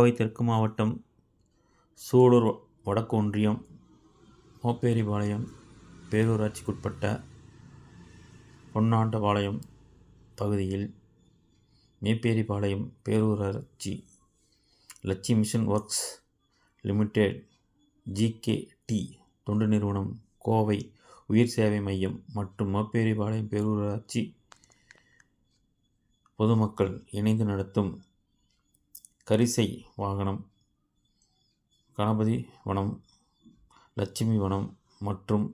கோவை தெற்கு மாவட்டம் சூலூர் வடக்கு ஒன்றியம் மோப்பேரிபாளையம் பேரூராட்சிக்குட்பட்ட பொன்னாண்டபாளையம் பகுதியில் மேப்பேரிபாளையம் பேரூராட்சி Lakshmi mission works limited GKD தொண்டு நிறுவனம் கோவை உயிர் சேவை மையம் மற்றும் மோப்பேரிபாளையம் பேரூராட்சி பொதுமக்கள் இணைந்து நடத்தும் கரிசை வாகனம் கணபதி வனம் லட்சுமி வனம் மற்றும்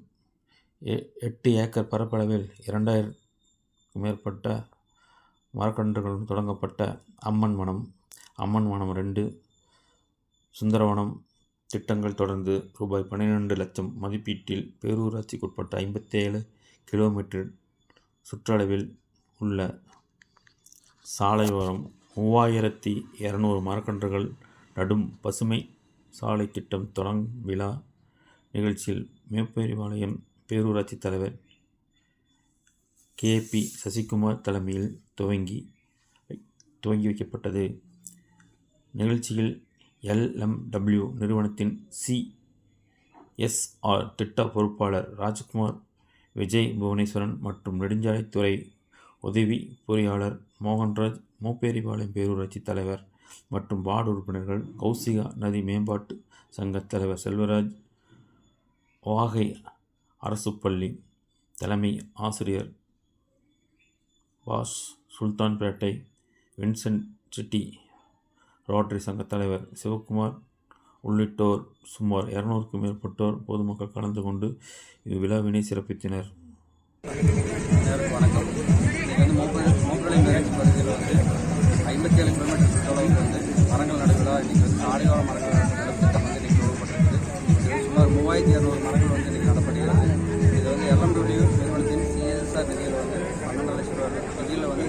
எ எட்டு ஏக்கர் பரப்பளவில் இரண்டாயிரம் மேற்பட்ட மரக்கன்றுகளுடன் தொடங்கப்பட்ட அம்மன் வனம். அம்மன் வனம் ரெண்டு சுந்தரவனம் திட்டங்கள் தொடர்ந்து ரூபாய் பன்னிரெண்டு லட்சம் மதிப்பீட்டில் பேரூராட்சிக்குட்பட்ட ஐம்பத்தேழு கிலோமீட்டர் சுற்றளவில் உள்ள சாலையோரம் மூவாயிரத்தி இரநூறு மரக்கன்றுகள் நடும் பசுமை சாலை திட்டம் தொடங் விழா நிகழ்ச்சியில் மேப்பேரிபாளையம் பேரூராட்சி தலைவர் கே. பி. சசிகுமார் தலைமையில் துவங்கி துவங்கி வைக்கப்பட்டது. நிகழ்ச்சியில் எல்எம்டபிள்யூ நிறுவனத்தின் சிஎஸ்ஆர் திட்ட பொறுப்பாளர் ராஜ்குமார் விஜய் புவனேஸ்வரன் மற்றும் நெடுஞ்சாலைத்துறை உதவி பொறியாளர் மோகன்ராஜ் மூப்பேரிபாளையம் பேரூராட்சி தலைவர் மற்றும் வார்டு உறுப்பினர்கள் கௌசிகா நதி மேம்பாட்டு சங்கத் தலைவர் செல்வராஜ் வாகை அரசு பள்ளி தலைமை ஆசிரியர் வாஸ் சுல்தான்பேட்டை வின்சென்ட் சிட்டி ரோட்டரி சங்கத் தலைவர் சிவகுமார் உள்ளிட்டோர் சுமார் இரநூறுக்கும் மேற்பட்டோர் பொதுமக்கள் கலந்து கொண்டு இவ்விழாவினை சிறப்பித்தனர். வணக்கம். இன்றைக்கி வந்து மூப்பழி மூப்பழி மேரேஜ் பகுதியில் வந்து ஐம்பத்தி ஏழு கிலோமீட்டர் தொலைவில் வந்து மரங்கள் நடுவிழா இன்றைக்கி வந்து சாலையோர மரங்கள் திட்டம் வந்து இன்றைக்கி நிறுவப்பட்டிருக்கு சுமார் மூவாயிரத்தி இரநூறு மரங்கள் வந்து இன்றைக்கி நடப்படுகிறது இது வந்து எல்எம்டபிள்யூ நிறுவனத்தின் சிஎஸ்ஆர் நிதியில் வந்து பன்னெண்டு லட்சம் ரூபாய் நிதியில் வந்து